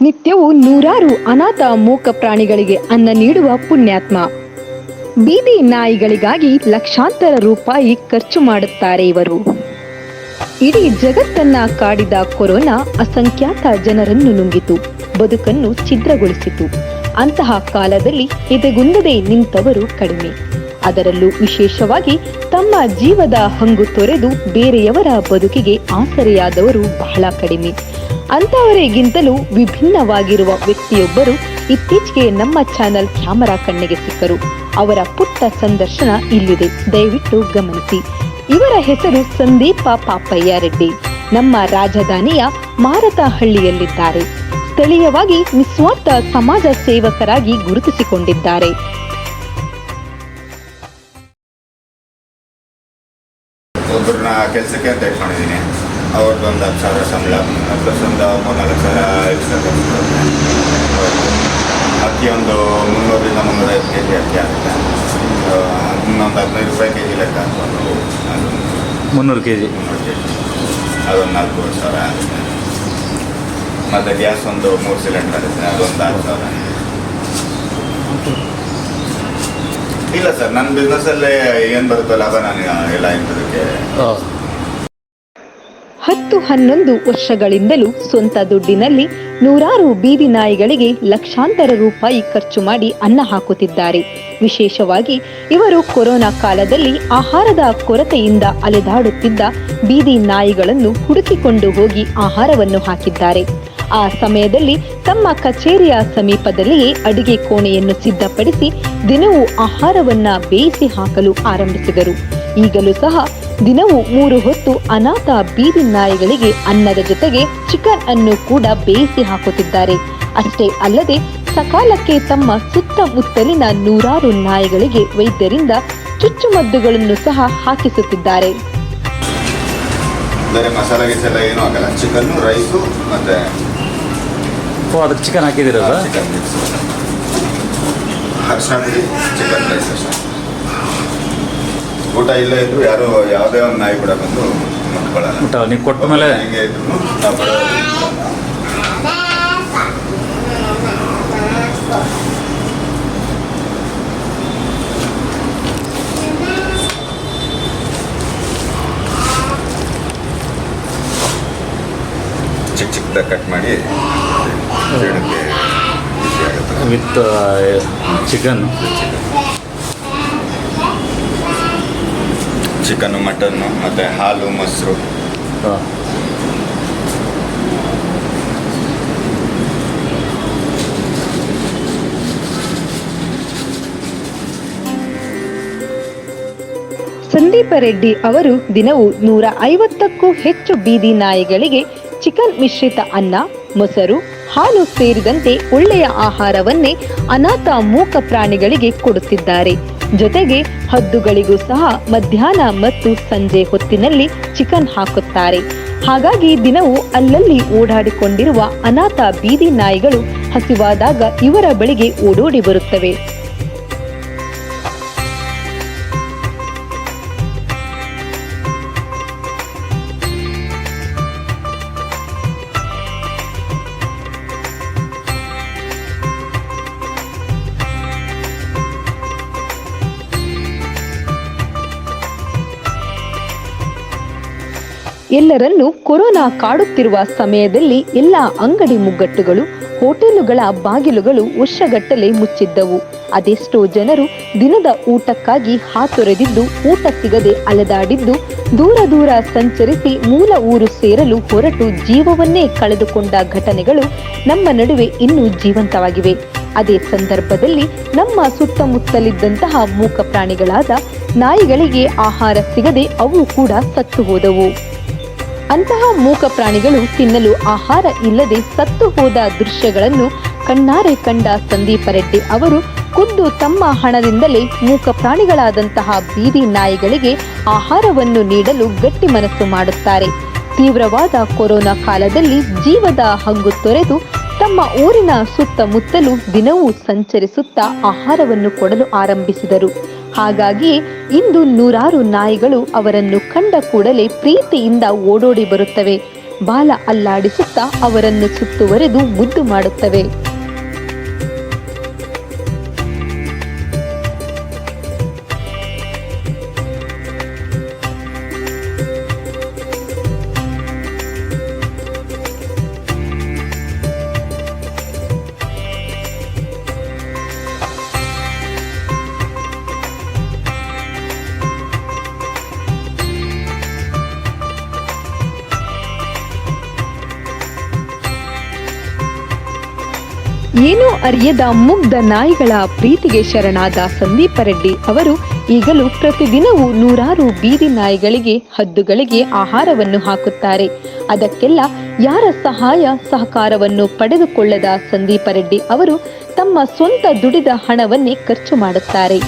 ನಿತ್ಯವೂ ನೂರಾರು ಅನಾಥ ಮೂಕ ಪ್ರಾಣಿಗಳಿಗೆ ಅನ್ನ ನೀಡುವ ಪುಣ್ಯಾತ್ಮ. ಬೀದಿ ನಾಯಿಗಳಿಗಾಗಿ ಲಕ್ಷಾಂತರ ರೂಪಾಯಿ ಖರ್ಚು ಮಾಡುತ್ತಾರೆ ಇವರು. ಇಡೀ ಜಗತ್ತನ್ನ ಕಾಡಿದ ಕೊರೋನಾ ಅಸಂಖ್ಯಾತ ಜನರನ್ನು ನುಂಗಿತು, ಬದುಕನ್ನು ಛಿದ್ರಗೊಳಿಸಿತು. ಅಂತಹ ಕಾಲದಲ್ಲಿ ಎದೆಗುಂದದೆ ನಿಂತವರು ಕಡಿಮೆ. ಅದರಲ್ಲೂ ವಿಶೇಷವಾಗಿ ತಮ್ಮ ಜೀವದ ಹಂಗು ತೊರೆದು ಬೇರೆಯವರ ಬದುಕಿಗೆ ಆಸರೆಯಾದವರು ಬಹಳ ಕಡಿಮೆ. ಅಂತವರಿಗಿಂತಲೂ ವಿಭಿನ್ನವಾಗಿರುವ ವ್ಯಕ್ತಿಯೊಬ್ಬರು ಇತ್ತೀಚೆಗೆ ನಮ್ಮ ಚಾನೆಲ್ ಕ್ಯಾಮರಾ ಕಣ್ಣಿಗೆ ಸಿಕ್ಕರು. ಅವರ ಪುಟ್ಟ ಸಂದರ್ಶನ ಇಲ್ಲಿದೆ. ದಯವಿಟ್ಟು ಗಮನಿಸಿ. ಇವರ ಹೆಸರು ಸಂದೀಪ ಪಾಪಯ್ಯ ರೆಡ್ಡಿ. ನಮ್ಮ ರಾಜಧಾನಿಯ ಮಾರತಹಳ್ಳಿಯಲ್ಲಿದ್ದಾರೆ. ಸ್ಥಳೀಯವಾಗಿ ನಿಸ್ವಾರ್ಥ ಸಮಾಜ ಸೇವಕರಾಗಿ ಗುರುತಿಸಿಕೊಂಡಿದ್ದಾರೆ. ಒಂದು ಹತ್ತು ಸಾವಿರ ಸಂಬಳ ಪ್ಲಸ್ ಒಂದು ಮೂರ್ನಾಲ್ಕು ಸಾವಿರ ಎಕ್ಸ್ಟ್ರಾ ಖರ್ಚು ಅಕ್ಕಿ ಒಂದು ಮುನ್ನೂರರಿಂದ ಮುನ್ನೂರೈವತ್ತು ಕೆ ಜಿ ಅಕ್ಕಿ ಆಗುತ್ತೆ ಇನ್ನೊಂದು ಹದಿನೈದು ರೂಪಾಯಿ ಕೆ ಜಿ ಲೆಕ್ಕ ಹಾಕ್ಕೊಂಡು ಅದು ಮುನ್ನೂರು ಕೆ ಜಿ ಮುನ್ನೂರು ಕೆ ಜಿ ಅದೊಂದು ನಾಲ್ಕೂವರೆ ಸಾವಿರ ಆಗುತ್ತೆ ಮತ್ತು ಗ್ಯಾಸ್ ಒಂದು ಮೂರು ಸಿಲಿಂಡರ್ ಆಗುತ್ತೆ ಅದೊಂದು ಆರು ಸಾವಿರ ಇಲ್ಲ ಸರ್ ನನ್ನ ಬಿಸ್ನೆಸ್ಸಲ್ಲೇ ಏನು ಬರುತ್ತೋ ಲಾಭ ನಾನು ಎಲ್ಲ ಇಂಥದಕ್ಕೆ ಹತ್ತು ಹನ್ನೊಂದು ವರ್ಷಗಳಿಂದಲೂ ಸ್ವಂತ ದುಡ್ಡಿನಲ್ಲಿ ನೂರಾರು ಬೀದಿ ನಾಯಿಗಳಿಗೆ ಲಕ್ಷಾಂತರ ರೂಪಾಯಿ ಖರ್ಚು ಮಾಡಿ ಅನ್ನ ಹಾಕುತ್ತಿದ್ದಾರೆ. ವಿಶೇಷವಾಗಿ ಇವರು ಕೊರೋನಾ ಕಾಲದಲ್ಲಿ ಆಹಾರದ ಕೊರತೆಯಿಂದ ಅಲೆದಾಡುತ್ತಿದ್ದ ಬೀದಿ ನಾಯಿಗಳನ್ನು ಹುಡುಕಿಕೊಂಡು ಹೋಗಿ ಆಹಾರವನ್ನು ಹಾಕಿದ್ದಾರೆ. ಆ ಸಮಯದಲ್ಲಿ ತಮ್ಮ ಕಚೇರಿಯ ಸಮೀಪದಲ್ಲಿಯೇ ಅಡಿಗೆ ಕೋಣೆಯನ್ನು ಸಿದ್ಧಪಡಿಸಿ ದಿನವೂ ಆಹಾರವನ್ನ ಬೇಯಿಸಿ ಹಾಕಲು ಆರಂಭಿಸಿದರು. ಈಗಲೂ ಸಹ ದಿನವೂ ಮೂರು ಹೊತ್ತು ಅನಾಥ ಬೀದಿ ನಾಯಿಗಳಿಗೆ ಅನ್ನದ ಜೊತೆಗೆ ಚಿಕನ್ ಅನ್ನು ಕೂಡ ಬೇಯಿಸಿ ಹಾಕುತ್ತಿದ್ದಾರೆ. ಅಷ್ಟೇ ಅಲ್ಲದೆ ಸಕಾಲಕ್ಕೆ ತಮ್ಮ ಸುತ್ತಮುತ್ತಲಿನ ನೂರಾರು ನಾಯಿಗಳಿಗೆ ವೈದ್ಯರಿಂದ ಚುಚ್ಚುಮದ್ದುಗಳನ್ನು ಸಹ ಹಾಕಿಸುತ್ತಿದ್ದಾರೆ. ಮಸಾಲೆ ಏನೂ ಆಗಲ್ಲ ಚಿಕನ್ನು ರೈಸು ಮತ್ತು ಓ ಅದಕ್ಕೆ ಚಿಕನ್ ಹಾಕಿದಿರಲ್ಲ ಚಿಕನ್ ಮಿಕ್ಸ್ ಚಿಕನ್ ರೈಸ್ ಅಷ್ಟೇ ಊಟ ಇಲ್ಲೇ ಇದ್ರು ಯಾರು ಯಾವುದೇ ಒಂದು ನಾಯಿ ಕೂಡ ಬಂದು ಮುಟ್ಕೊಳ್ಳಲ್ಲ. ಊಟ ನೀವು ಕೊಟ್ಟ ಮೇಲೆ? ಹೀಗೆ ಇದ್ರು ನಾವು. ಚಿಕ್ಕ ಚಿಕ್ಕದಾಗಿ ಕಟ್ ಮಾಡಿ ಆಗುತ್ತೆ ವಿತ್ ಚಿಕನ್. ಚಿಕನ್ನು ಮಟನ್ ಮತ್ತೆ ಹಾಲು ಮೊಸರು. ಸಂದೀಪ ರೆಡ್ಡಿ ಅವರು ದಿನವೂ ನೂರ ಐವತ್ತಕ್ಕೂ ಹೆಚ್ಚು ಬೀದಿ ನಾಯಿಗಳಿಗೆ ಚಿಕನ್ ಮಿಶ್ರಿತ ಅನ್ನ ಮೊಸರು ಹಾಲು ಸೇರಿದಂತೆ ಒಳ್ಳೆಯ ಆಹಾರವನ್ನೇ ಅನಾಥ ಮೂಕ ಪ್ರಾಣಿಗಳಿಗೆ ಕೊಡುತ್ತಿದ್ದಾರೆ. ಜೊತೆಗೆ ಹದ್ದುಗಳಿಗೂ ಸಹ ಮಧ್ಯಾಹ್ನ ಮತ್ತು ಸಂಜೆ ಹೊತ್ತಿನಲ್ಲಿ ಚಿಕನ್ ಹಾಕುತ್ತಾರೆ. ಹಾಗಾಗಿ ದಿನವೂ ಅಲ್ಲಲ್ಲಿ ಓಡಾಡಿಕೊಂಡಿರುವ ಅನಾಥ ಬೀದಿ ನಾಯಿಗಳು ಹಸಿವಾದಾಗ ಇವರ ಬಳಿಗೆ ಓಡೋಡಿ ಬರುತ್ತವೆ. ಎಲ್ಲರನ್ನೂ ಕೊರೋನಾ ಕಾಡುತ್ತಿರುವ ಸಮಯದಲ್ಲಿ ಎಲ್ಲ ಅಂಗಡಿ ಮುಗ್ಗಟ್ಟುಗಳು, ಹೋಟೆಲುಗಳ ಬಾಗಿಲುಗಳು ವರ್ಷಗಟ್ಟಲೆ ಮುಚ್ಚಿದ್ದವು. ಅದೆಷ್ಟೋ ಜನರು ದಿನದ ಊಟಕ್ಕಾಗಿ ಹಾತೊರೆದಿದ್ದು, ಊಟ ಸಿಗದೆ ಅಲೆದಾಡಿದ್ದು, ದೂರ ದೂರ ಸಂಚರಿಸಿ ಮೂಲ ಊರು ಸೇರಲು ಹೊರಟು ಜೀವವನ್ನೇ ಕಳೆದುಕೊಂಡ ಘಟನೆಗಳು ನಮ್ಮ ನಡುವೆ ಇನ್ನೂ ಜೀವಂತವಾಗಿವೆ. ಅದೇ ಸಂದರ್ಭದಲ್ಲಿ ನಮ್ಮ ಸುತ್ತಮುತ್ತಲಿದ್ದಂತಹ ಮೂಕ ಪ್ರಾಣಿಗಳಾದ ನಾಯಿಗಳಿಗೆ ಆಹಾರ ಸಿಗದೆ ಅವು ಕೂಡ ಸತ್ತು ಹೋದವು. ಅಂತಹ ಮೂಕ ಪ್ರಾಣಿಗಳು ತಿನ್ನಲು ಆಹಾರ ಇಲ್ಲದೆ ಸತ್ತು ಹೋದ ದೃಶ್ಯಗಳನ್ನು ಕಣ್ಣಾರೆ ಕಂಡ ಸಂದೀಪ ರೆಡ್ಡಿ ಅವರು ಖುದ್ದು ತಮ್ಮ ಹಣದಿಂದಲೇ ಮೂಕ ಪ್ರಾಣಿಗಳಾದಂತಹ ಬೀದಿ ನಾಯಿಗಳಿಗೆ ಆಹಾರವನ್ನು ನೀಡಲು ಗಟ್ಟಿ ಮನಸ್ಸು ಮಾಡುತ್ತಾರೆ. ತೀವ್ರವಾದ ಕೊರೋನಾ ಕಾಲದಲ್ಲಿ ಜೀವದ ಹಂಗು ತೊರೆದು ತಮ್ಮ ಊರಿನ ಸುತ್ತಮುತ್ತಲು ದಿನವೂ ಸಂಚರಿಸುತ್ತಾ ಆಹಾರವನ್ನು ಕೊಡಲು ಆರಂಭಿಸಿದರು. ಹಾಗಾಗಿ ಇಂದು ನೂರಾರು ನಾಯಿಗಳು ಅವರನ್ನು ಕಂಡ ಕೂಡಲೇ ಪ್ರೀತಿಯಿಂದ ಓಡೋಡಿ ಬರುತ್ತವೆ. ಬಾಲ ಅಲ್ಲಾಡಿಸುತ್ತಾ ಅವರನ್ನು ಸುತ್ತುವರೆದು ಮುದ್ದು ಮಾಡುತ್ತವೆ. ಏನೂ ಅರಿಯದ ಮುಗ್ಧ ನಾಯಿಗಳ ಪ್ರೀತಿಗೆ ಶರಣಾದ ಸಂದೀಪ ರೆಡ್ಡಿ ಅವರು ಈಗಲೂ ಪ್ರತಿದಿನವೂ ನೂರಾರು ಬೀದಿ ನಾಯಿಗಳಿಗೆ, ಹದ್ದುಗಳಿಗೆ ಆಹಾರವನ್ನು ಹಾಕುತ್ತಾರೆ. ಅದಕ್ಕೆಲ್ಲ ಯಾರ ಸಹಾಯ, ಸಹಕಾರವನ್ನು ಪಡೆದುಕೊಳ್ಳದ ಸಂದೀಪ ರೆಡ್ಡಿ ಅವರು ತಮ್ಮ ಸ್ವಂತ ದುಡಿದ ಹಣವನ್ನೇ ಖರ್ಚು ಮಾಡುತ್ತಾರೆ.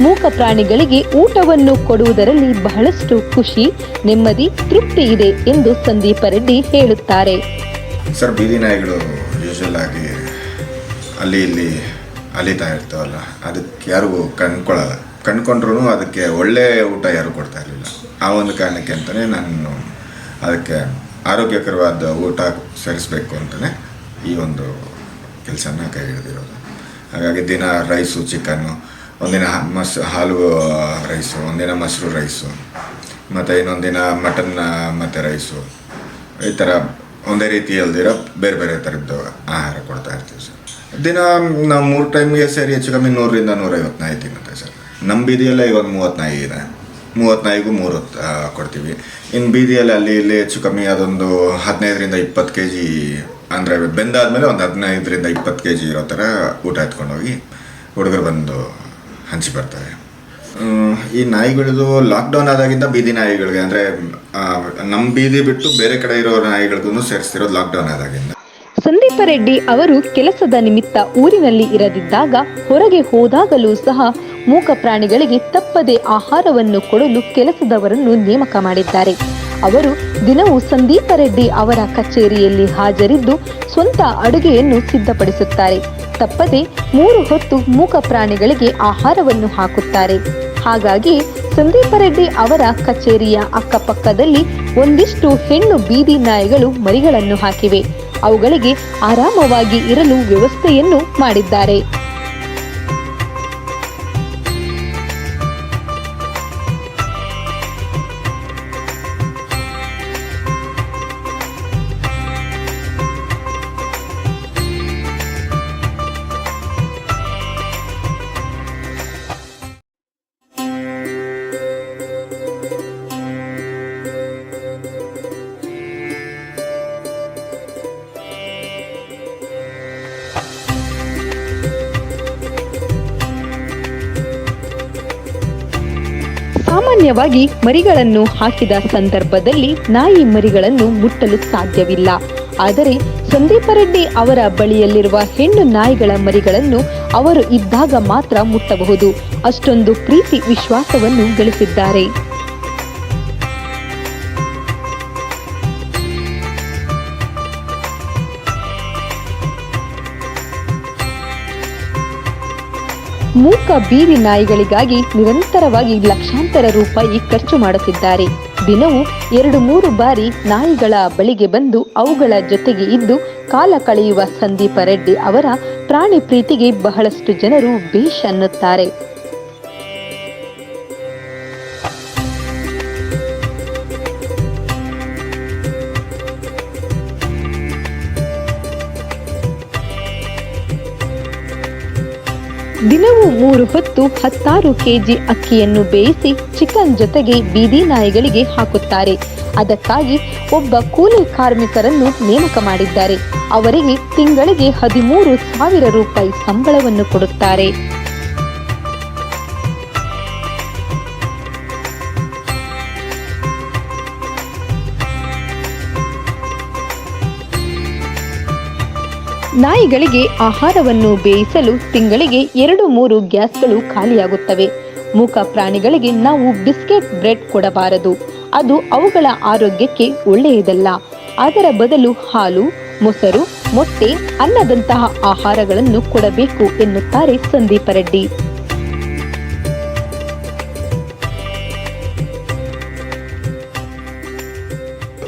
ಮೂಕ ಪ್ರಾಣಿಗಳಿಗೆ ಊಟವನ್ನು ಕೊಡುವುದರಲ್ಲಿ ಬಹಳಷ್ಟು ಖುಷಿ, ನೆಮ್ಮದಿ, ತೃಪ್ತಿ ಇದೆ ಎಂದು ಸಂದೀಪ ರೆಡ್ಡಿ ಹೇಳುತ್ತಾರೆ. ಸರ್, ಬೀದಿ ನಾಯಿಗಳು ಆಗಿ ಅಲ್ಲಿ ಇಲ್ಲಿ ಅಲಿತಾ ಇರ್ತಾವಲ್ಲ, ಅದಕ್ಕೆ ಯಾರಿಗೂ ಕಂಡ್ಕೊಳ್ಳಲ್ಲ ಕಂಡ್ಕೊಂಡ್ರು ಅದಕ್ಕೆ ಒಳ್ಳೆ ಊಟ ಯಾರು ಕೊಡ್ತಾ ಇರಲಿಲ್ಲ. ಆ ಒಂದು ಕಾರಣಕ್ಕೆ ಅಂತಲೇ ನಾನು ಅದಕ್ಕೆ ಆರೋಗ್ಯಕರವಾದ ಊಟ ಸೇರಿಸ್ಬೇಕು ಅಂತಲೇ ಈ ಒಂದು ಕೆಲಸನ ಕೈ ಹಿಡಿದಿರೋದು. ಹಾಗಾಗಿ ದಿನ ರೈಸು, ಚಿಕನ್ನು, ಒಂದಿನ ಮಸ್, ಹಾಲು ರೈಸು, ಒಂದಿನ ಮೊಸರು ರೈಸು, ಮತ್ತು ಇನ್ನೊಂದಿನ ಮಟನ್ ಮತ್ತು ರೈಸು. ಈ ಥರ ಒಂದೇ ರೀತಿ ಅಲ್ದಿರೋ ಬೇರೆ ಬೇರೆ ಥರದ್ದು ಆಹಾರ ಕೊಡ್ತಾ ಇರ್ತೀವಿ ಸರ್. ದಿನ, ನಾವು ಮೂರು ಟೈಮ್ಗೆ ಸೇರಿ ಹೆಚ್ಚು ಕಮ್ಮಿ ನೂರರಿಂದ ನೂರೈವತ್ತು ನಾಯಿ ತಿನ್ನುತ್ತೆ ಸರ್. ನಮ್ಮ ಬೀದಿಯಲ್ಲೇ ಇವಾಗ ಮೂವತ್ತು ನಾಯಿ ಇದೆ. ಮೂವತ್ತು ನಾಯಿಗೂ ಮೂರು ಕೊಡ್ತೀವಿ. ಇನ್ನು ಬೀದಿಯಲ್ಲಿ ಅಲ್ಲಿ ಇಲ್ಲಿ ಹೆಚ್ಚು ಕಮ್ಮಿ ಅದೊಂದು ಹದಿನೈದರಿಂದ ಇಪ್ಪತ್ತು ಕೆ ಜಿ ಅಂದರೆ ಬೆಂದಾದಮೇಲೆ ಒಂದು ಹದಿನೈದರಿಂದ ಇಪ್ಪತ್ತು ಕೆ ಜಿ ಇರೋ ಥರ ಊಟ ಎತ್ಕೊಂಡೋಗಿ ಹುಡುಗರು ಬಂದು ಹಂಚಿ ಬರ್ತಾರೆ. ಈ ನಾಯಿಗಳದು ಲಾಕ್ಡೌನ್ ಆದಾಗಿಂದ ಬೀದಿ ನಾಯಿಗಳಿಗೆ, ಅಂದರೆ ನಮ್ಮ ಬೀದಿ ಬಿಟ್ಟು ಬೇರೆ ಕಡೆ ಇರೋ ನಾಯಿಗಳಿಗೂ ಸೇರಿಸ್ತಿರೋದು ಲಾಕ್ಡೌನ್ ಆದಾಗಿಂದ. ಸಂದೀಪ ರೆಡ್ಡಿ ಅವರು ಕೆಲಸದ ನಿಮಿತ್ತ ಊರಿನಲ್ಲಿ ಇರದಿದ್ದಾಗ ಹೊರಗೆ ಹೋದಾಗಲೂ ಸಹ ಮೂಕ ಪ್ರಾಣಿಗಳಿಗೆ ತಪ್ಪದೆ ಆಹಾರವನ್ನು ಕೊಡಲು ಕೆಲಸದವರನ್ನು ನೇಮಕ ಮಾಡಿದ್ದಾರೆ. ಅವರು ದಿನವೂ ಸಂದೀಪ ರೆಡ್ಡಿ ಅವರ ಕಚೇರಿಯಲ್ಲಿ ಹಾಜರಿದ್ದು ಸ್ವಂತ ಅಡುಗೆಯನ್ನು ಸಿದ್ಧಪಡಿಸುತ್ತಾರೆ. ತಪ್ಪದೆ ಮೂರು ಹೊತ್ತು ಮೂಕ ಪ್ರಾಣಿಗಳಿಗೆ ಆಹಾರವನ್ನು ಹಾಕುತ್ತಾರೆ. ಹಾಗಾಗಿ ಸಂದೀಪ ರೆಡ್ಡಿ ಅವರ ಕಚೇರಿಯ ಅಕ್ಕಪಕ್ಕದಲ್ಲಿ ಒಂದಿಷ್ಟು ಹೆಣ್ಣು ಬೀದಿ ನಾಯಿಗಳು ಮರಿಗಳನ್ನು ಹಾಕಿವೆ. ಅವುಗಳಿಗೆ ಆರಾಮವಾಗಿ ಇರಲು ವ್ಯವಸ್ಥೆಯನ್ನು ಮಾಡಿದ್ದಾರೆ. ಸಾಮಾನ್ಯವಾಗಿ ಮರಿಗಳನ್ನು ಹಾಕಿದ ಸಂದರ್ಭದಲ್ಲಿ ನಾಯಿ ಮರಿಗಳನ್ನು ಮುಟ್ಟಲು ಸಾಧ್ಯವಿಲ್ಲ. ಆದರೆ ಸಂದೀಪ ರೆಡ್ಡಿ ಅವರ ಬಳಿಯಲ್ಲಿರುವ ಹೆಣ್ಣು ನಾಯಿಗಳ ಮರಿಗಳನ್ನು ಅವರು ಇದ್ದಾಗ ಮಾತ್ರ ಮುಟ್ಟಬಹುದು. ಅಷ್ಟೊಂದು ಪ್ರೀತಿ ವಿಶ್ವಾಸವನ್ನು ಗಳಿಸಿದ್ದಾರೆ. ಮೂಕ ಬೀದಿ ನಾಯಿಗಳಿಗಾಗಿ ನಿರಂತರವಾಗಿ ಲಕ್ಷಾಂತರ ರೂಪಾಯಿ ಖರ್ಚು ಮಾಡುತ್ತಿದ್ದಾರೆ. ದಿನವೂ ಎರಡು ಮೂರು ಬಾರಿ ನಾಯಿಗಳ ಬಳಿಗೆ ಬಂದು ಅವುಗಳ ಜೊತೆಗೆ ಇದ್ದು ಕಾಲ ಕಳೆಯುವ ಸಂದೀಪ ರೆಡ್ಡಿ ಅವರ ಪ್ರಾಣಿ ಪ್ರೀತಿಗೆ ಬಹಳಷ್ಟು ಜನರು ಬೇಷ್ ಅನ್ನುತ್ತಾರೆ. ದಿನವೂ ಮೂರು ಹೊತ್ತು ಹತ್ತಾರು ಕೆಜಿ ಅಕ್ಕಿಯನ್ನು ಬೇಯಿಸಿ ಚಿಕನ್ ಜೊತೆಗೆ ಬೀದಿ ನಾಯಿಗಳಿಗೆ ಹಾಕುತ್ತಾರೆ. ಅದಕ್ಕಾಗಿ ಒಬ್ಬ ಕೂಲಿ ಕಾರ್ಮಿಕರನ್ನು ನೇಮಕ ಮಾಡಿದ್ದಾರೆ. ಅವರಿಗೆ ತಿಂಗಳಿಗೆ ಹದಿಮೂರು ಸಾವಿರ ರೂಪಾಯಿ ಸಂಬಳವನ್ನು ಕೊಡುತ್ತಾರೆ. ನಾಯಿಗಳಿಗೆ ಆಹಾರವನ್ನು ಬೇಯಿಸಲು ತಿಂಗಳಿಗೆ ಎರಡು ಮೂರು ಗ್ಯಾಸ್ಗಳು ಖಾಲಿಯಾಗುತ್ತವೆ. ಮೂಕ ಪ್ರಾಣಿಗಳಿಗೆ ನಾವು ಬಿಸ್ಕೆಟ್ ಬ್ರೆಡ್ ಕೊಡಬಾರದು. ಅದು ಅವುಗಳ ಆರೋಗ್ಯಕ್ಕೆ ಒಳ್ಳೆಯದಲ್ಲ. ಅದರ ಬದಲು ಹಾಲು, ಮೊಸರು, ಮೊಟ್ಟೆ, ಅನ್ನದಂತಹ ಆಹಾರಗಳನ್ನು ಕೊಡಬೇಕು ಎನ್ನುತ್ತಾರೆ ಸಂದೀಪ ರೆಡ್ಡಿ.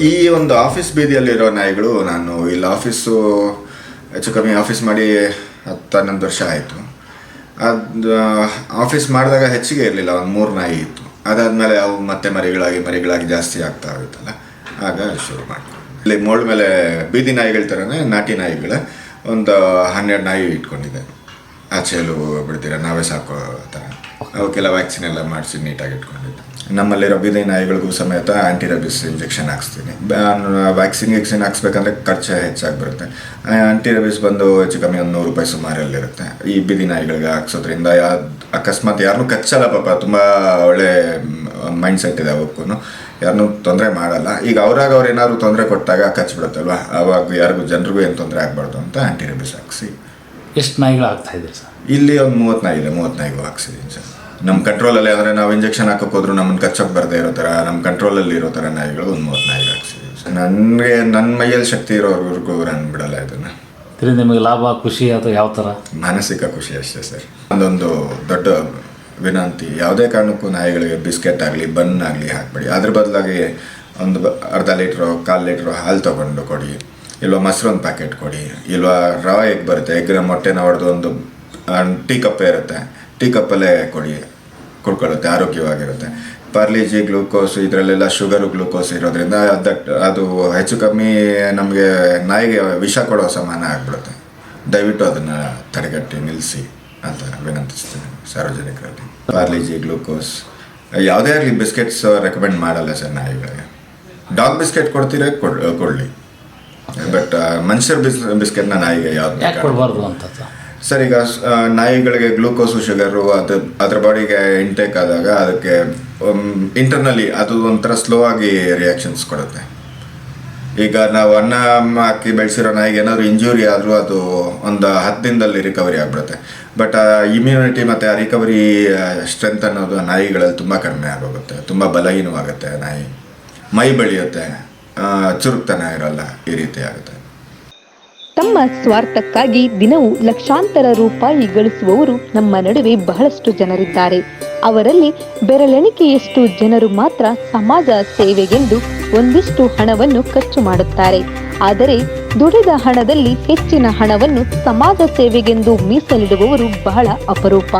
ಈ ಒಂದು ಆಫೀಸ್ ಬೀದಿಯಲ್ಲಿರೋ ನಾಯಿಗಳು ನಾನು ಇಲ್ಲಿ ಆಫೀಸು ಹೆಚ್ಚು ಕಮ್ಮಿ ಆಫೀಸ್ ಮಾಡಿ ಹತ್ತು ಹನ್ನೊಂದು ವರ್ಷ ಆಯಿತು. ಅದು ಆಫೀಸ್ ಮಾಡಿದಾಗ ಹೆಚ್ಚಿಗೆ ಇರಲಿಲ್ಲ, ಒಂದು ಮೂರು ನಾಯಿ ಇತ್ತು. ಅದಾದಮೇಲೆ ಅವು ಮತ್ತೆ ಮರಿಗಳಾಗಿ ಮರಿಗಳಾಗಿ ಜಾಸ್ತಿ ಆಗ್ತಾ ಹೋಯ್ತಲ್ಲ. ಆಗ ಶುರು ಮಾಡಿ ಇಲ್ಲಿ ಮೋಳ್ ಮೇಲೆ ಬೀದಿ ನಾಯಿಗಳ ಥರನೇ ನಾಟಿ ನಾಯಿಗಳ ಒಂದು ಹನ್ನೆರಡು ನಾಯಿ ಇಟ್ಕೊಂಡಿದ್ದೆ ಆಚೆಯಲ್ಲೂ ಬಿಡ್ತೀರ ನಾವೇ ಸಾಕೋ ಥರ. ಅವಕ್ಕೆಲ್ಲ ವ್ಯಾಕ್ಸಿನ್ ಎಲ್ಲ ಮಾಡಿಸಿ ನೀಟಾಗಿ ಇಟ್ಕೊಂಡಿದ್ದೆ. ನಮ್ಮಲ್ಲಿರೋ ರಬ್ಬಿದೆ ನಾಯಿಗಳಿಗೂ ಸಮೇತ ಆ್ಯಂಟಿ ರಬ್ಬಿಸ್ ಇಂಜೆಕ್ಷನ್ ಹಾಕ್ಸ್ತೀನಿ ವ್ಯಾಕ್ಸಿನ್ ಗಿಕ್ಸಿನ್ ಹಾಕ್ಸ್ಬೇಕಂದ್ರೆ ಖರ್ಚು ಹೆಚ್ಚಾಗಿ ಬರುತ್ತೆ. ಆ್ಯಂಟಿ ರಬ್ಬಿಸ್ ಬಂದು ಹೆಚ್ಚು ಕಮ್ಮಿ ಒಂದು ನೂರು ರೂಪಾಯಿ ಸುಮಾರಲ್ಲಿರುತ್ತೆ. ಈ ಬಿದಿ ನಾಯಿಗಳಿಗೆ ಹಾಕ್ಸೋದ್ರಿಂದ ಯಾ ಅಕಸ್ಮಾತ್ ಯಾರನ್ನೂ ಕಚ್ಚಲ್ಲ ಪಾಪ ತುಂಬ ಒಳ್ಳೆ ಮೈಂಡ್ ಸೆಟ್ ಇದೆ ಅವಕ್ಕೂ ಯಾರನ್ನೂ ತೊಂದರೆ ಮಾಡಲ್ಲ. ಈಗ ಅವ್ರಾಗ ಅವ್ರು ಏನಾದ್ರು ತೊಂದರೆ ಕೊಟ್ಟಾಗ ಕಚ್ಬಿಡುತ್ತಲ್ವ? ಅವಾಗ ಯಾರಿಗೂ ಜನರಿಗೂ ಏನು ತೊಂದರೆ ಆಗಬಾರ್ದು ಅಂತ ಆ್ಯಂಟಿ ರಬಿಸ್ ಹಾಕ್ಸಿ. ಎಷ್ಟು ನಾಯಿಗಳು ಆಗ್ತಾ ಇದೆ ಸರ್? ಇಲ್ಲಿ ಒಂದು ಮೂವತ್ತು ನಾಯಿ ಇದೆ. ಮೂವತ್ತು ನಾಯಿಗೂ ಹಾಕ್ಸಿದ್ದೀನಿ ಸರ್. ನಮ್ಮ ಕಂಟ್ರೋಲಲ್ಲಿ ಅಂದರೆ ನಾವು ಇಂಜೆಕ್ಷನ್ ಹಾಕಕ್ಕೆ ಹೋದ್ರು ನಮ್ಮನ್ನು ಕಚ್ಚೋಕೆ ಬರದೇ ಇರೋ ಥರ ನಮ್ಮ ಕಂಟ್ರೋಲಲ್ಲಿ ಇರೋ ಥರ ನಾಯಿಗಳು ಒಂದು ಮೂರು ನಾಯಿಗಳು ಹಾಕ್ಸಿದ್ದೀವಿ ಸರ್ ನನಗೆ ನನ್ನ ಮೈಯಲ್ಲಿ ಶಕ್ತಿ ಇರೋವರೆಗೂ ನಾನು ಬಿಡಲ್ಲ ಇದನ್ನು. ಇದರಿಂದ ನಿಮಗೆ ಲಾಭ ಖುಷಿ ಅಥವಾ ಯಾವ ಥರ ಮಾನಸಿಕ ಖುಷಿ ಅಷ್ಟೇ ಸರ್. ಒಂದೊಂದು ದೊಡ್ಡ ವಿನಂತಿ ಯಾವುದೇ ಕಾರಣಕ್ಕೂ ನಾಯಿಗಳಿಗೆ ಬಿಸ್ಕೆಟ್ ಆಗಲಿ ಬನ್ ಆಗಲಿ ಹಾಕಬೇಡಿ. ಅದ್ರ ಬದಲಾಗಿ ಒಂದು ಅರ್ಧ ಲೀಟ್ರು ಕಾಲು ಲೀಟ್ರು ಹಾಲು ತೊಗೊಂಡು ಕೊಡಿ ಇಲ್ವಾ ಮೊಸರು ಒಂದು ಪ್ಯಾಕೆಟ್ ಕೊಡಿ ಇಲ್ವಾ ರವ ಎಗ್ ಬರುತ್ತೆ. ಎಗ್ಗಿನ ಮೊಟ್ಟೆನ ಹೊಡೆದು ಒಂದು ಟೀ ಕಪ್ಪೇ ಇರುತ್ತೆ. ಟೀ ಕಪ್ಪಲ್ಲೇ ಕೊಡಿ. ಕುಡ್ಕೊಳ್ಳುತ್ತೆ, ಆರೋಗ್ಯವಾಗಿರುತ್ತೆ. ಪಾರ್ಲಿಜಿ ಗ್ಲೂಕೋಸ್, ಇದರಲ್ಲೆಲ್ಲ ಶುಗರು ಗ್ಲೂಕೋಸ್ ಇರೋದ್ರಿಂದ ದಟ್, ಅದು ಹೆಚ್ಚು ಕಮ್ಮಿ ನಮಗೆ ನಾಯಿಗೆ ವಿಷ ಕೊಡೋ ಸಮಾನ ಆಗಿಬಿಡುತ್ತೆ. ದಯವಿಟ್ಟು ಅದನ್ನು ತಡೆಗಟ್ಟಿ ನಿಲ್ಲಿಸಿ ಅಂತ ವಿನಂತಿಸ್ತೀನಿ ಸಾರ್ವಜನಿಕರಲ್ಲಿ. ಪಾರ್ಲಿಜಿ ಗ್ಲೂಕೋಸ್, ಯಾವುದೇ ಆಗಲಿ ಬಿಸ್ಕೆಟ್ಸ್ ರೆಕಮೆಂಡ್ ಮಾಡಲ್ಲ ಸರ್ ನಾಯಿಗಳಿಗೆ. ಡಾಗ್ ಬಿಸ್ಕೆಟ್ ಕೊಡ್ತೀರಾ, ಕೊಡ್, ಕೊಡಲಿ. ಬಟ್ ಮನುಷ್ಯರ ಬಿಸ್, ಬಿಸ್ಕೆಟ್ನ ನಾಯಿಗೆ ಯಾವ್ದು ಕೊಡಬಾರ್ದು ಅಂತ ಸರ್, ಈಗ ನಾಯಿಗಳಿಗೆ ಗ್ಲೂಕೋಸು, ಶುಗರು, ಅದು, ಅದ್ರ ಬಾಡಿಗೆ ಇಂಟೇಕ್ ಆದಾಗ ಅದಕ್ಕೆ ಇಂಟರ್ನಲಿ ಅದು ಒಂಥರ ಸ್ಲೋ ಆಗಿ ರಿಯಾಕ್ಷನ್ಸ್ ಕೊಡುತ್ತೆ. ಈಗ ನಾವು ಅನ್ನ ಹಾಕಿ ಬೆಳೆಸಿರೋ ನಾಯಿಗೆ ಏನಾದರೂ ಇಂಜುರಿ ಆದರೂ ಅದು ಒಂದು ಹತ್ತು ದಿನದಲ್ಲಿ ರಿಕವರಿ ಆಗಿಬಿಡುತ್ತೆ. ಬಟ್ ಆ ಇಮ್ಯುನಿಟಿ ಮತ್ತು ಆ ರಿಕವರಿ ಸ್ಟ್ರೆಂತ್ ಅನ್ನೋದು ಆ ನಾಯಿಗಳಲ್ಲಿ ತುಂಬ ಕಡಿಮೆ ಆಗೋಗುತ್ತೆ. ತುಂಬ ಬಲಹೀನವಾಗುತ್ತೆ ನಾಯಿ. ಮೈ ಬೆಳೆಯುತ್ತೆ. ಚುರುಕ್ತನ ಇರೋಲ್ಲ ಈ ರೀತಿ ಆಗುತ್ತೆ. ತಮ್ಮ ಸ್ವಾರ್ಥಕ್ಕಾಗಿ ದಿನವೂ ಲಕ್ಷಾಂತರ ರೂಪಾಯಿ ಗಳಿಸುವವರು ನಮ್ಮ ನಡುವೆ ಬಹಳಷ್ಟು ಜನರಿದ್ದಾರೆ. ಅವರಲ್ಲಿ ಬೆರಳೆಣಿಕೆಯಷ್ಟು ಜನರು ಮಾತ್ರ ಸಮಾಜ ಸೇವೆಗೆಂದು ಒಂದಿಷ್ಟು ಹಣವನ್ನು ಖರ್ಚು ಮಾಡುತ್ತಾರೆ. ಆದರೆ ದುಡಿದ ಹಣದಲ್ಲಿ ಹೆಚ್ಚಿನ ಹಣವನ್ನು ಸಮಾಜ ಸೇವೆಗೆಂದು ಮೀಸಲಿಡುವವರು ಬಹಳ ಅಪರೂಪ.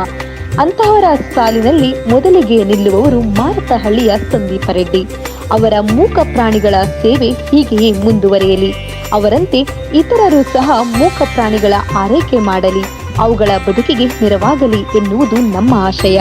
ಅಂತಹವರ ಸಾಲಿನಲ್ಲಿ ಮೊದಲಿಗೆ ನಿಲ್ಲುವವರು ಮಾರತಹಳ್ಳಿಯ ಸಂದೀಪ ರೆಡ್ಡಿ. ಅವರ ಮೂಕ ಪ್ರಾಣಿಗಳ ಸೇವೆ ಹೀಗೆಯೇ ಮುಂದುವರಿಯಲಿ. ಅವರಂತೆ ಇತರರು ಸಹ ಮೂಕ ಪ್ರಾಣಿಗಳ ಆರೈಕೆ ಮಾಡಲಿ ಅವುಗಳ ಬದುಕಿಗೆ ನೆರವಾಗಲಿ ಎನ್ನುವುದು ನಮ್ಮ ಆಶಯ.